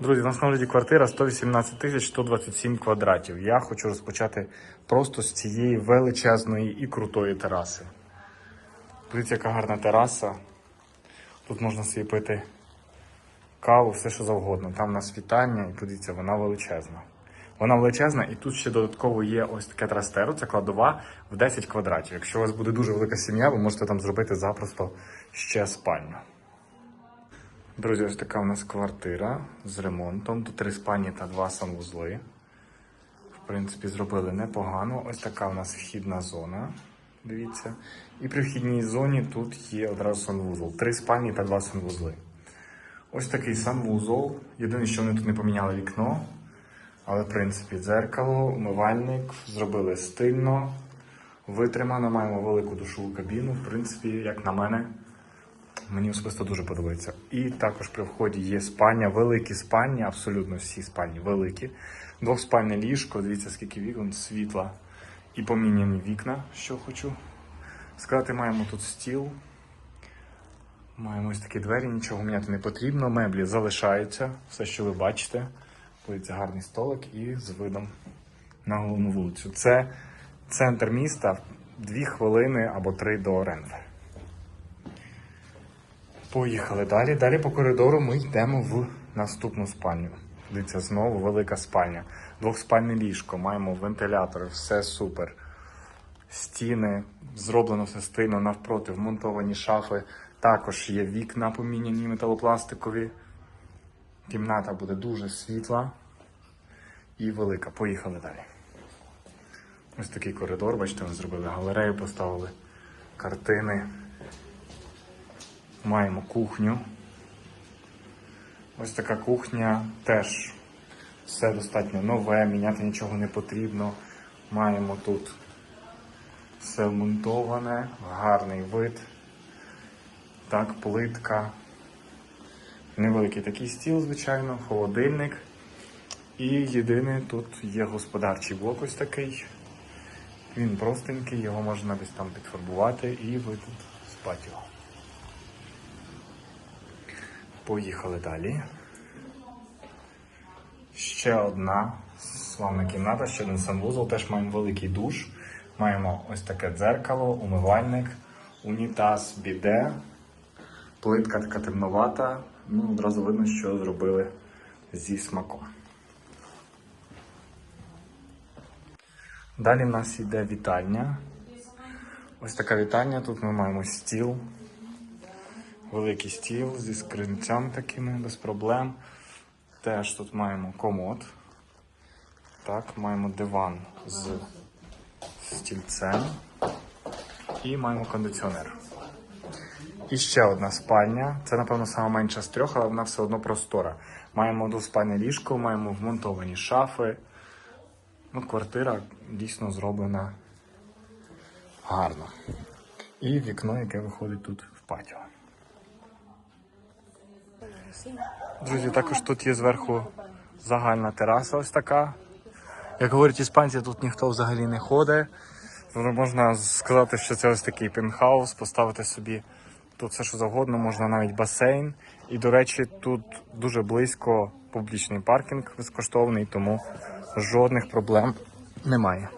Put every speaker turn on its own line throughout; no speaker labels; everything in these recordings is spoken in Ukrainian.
Друзі, у нас на огляді квартира 118 тисяч 127 квадратів. Я хочу розпочати просто з цієї величезної і крутої тераси. Дивіться, яка гарна тераса. Тут можна собі пити каву, все що завгодно. Там у нас вітання, і подивіться, вона величезна. Вона величезна, і тут ще додатково є ось таке трастеро, це кладова в 10 квадратів. Якщо у вас буде дуже велика сім'я, ви можете там зробити запросто ще спальню. Друзі, ось така у нас квартира з ремонтом. Тут три спальні та два санвузли. В принципі, зробили непогано. Ось така у нас вхідна зона. Дивіться. І при вхідній зоні тут є одразу санвузол. Три спальні та два санвузли. Ось такий санвузол. Єдине, що вони тут не поміняли вікно. Але, в принципі, дзеркало, умивальник зробили стильно, витримано. Маємо велику душову кабіну. В принципі, як на мене, Мені особисто дуже подобається. І також при вході є спальня, великі спальні, абсолютно всі спальні великі. Двохспальне ліжко, дивіться, скільки вікон, світла і поміняні вікна, що хочу сказати. Маємо тут стіл. Маємо ось такі двері, нічого міняти не потрібно. Меблі залишаються, все, що ви бачите. Дивіться, гарний столик і з видом на головну вулицю. Це центр міста, дві хвилини або три до оренди. Поїхали далі. Далі по коридору ми йдемо в наступну спальню. Дивіться, знову велика спальня. Двохспальне ліжко, маємо вентилятори, все супер. Стіни, зроблено все стильно, навпроти, вмонтовані шафи. Також є вікна поміняні металопластикові. Кімната буде дуже світла і велика. Поїхали далі. Ось такий коридор, бачите, ми зробили галерею, поставили картини. Маємо кухню. Ось така кухня теж все достатньо нове, міняти нічого не потрібно. Маємо тут все вмонтоване, гарний вид. Так, плитка. Невеликий такий стіл, звичайно, холодильник. І єдине тут є господарчий блок ось такий. Він простенький, його можна десь там підфарбувати і ви тут спати його. Поїхали далі. Ще одна славна кімната, ще один санвузол. Теж маємо великий душ. Маємо ось таке дзеркало, умивальник, унітаз, біде, плитка така темновата. Ну, одразу видно, що зробили зі смаком. Далі в нас йде вітальня. Ось така вітальня. Тут ми маємо стіл, великий стіл зі скринцями такими без проблем. Теж тут маємо комод. Так, маємо диван з стільцем і маємо кондиціонер. І ще одна спальня. Це, напевно, сама менша з трьох, але вона все одно простора. Маємо двоспальне ліжко, маємо вмонтовані шафи. Ну, квартира дійсно зроблена гарно. І вікно, яке виходить тут в патіо. Друзі, також тут є зверху загальна тераса ось така. Як говорять іспанці, тут ніхто взагалі не ходить. Тобто можна сказати, що це ось такий пентхаус, поставити собі тут все, що завгодно, можна навіть басейн. І, до речі, тут дуже близько публічний паркінг безкоштовний, тому жодних проблем немає.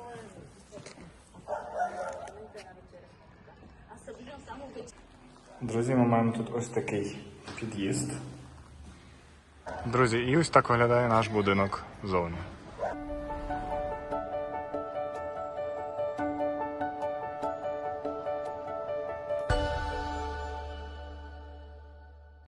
Друзі, ми маємо тут ось такий під'їзд. Друзі, і ось так виглядає наш будинок ззовні.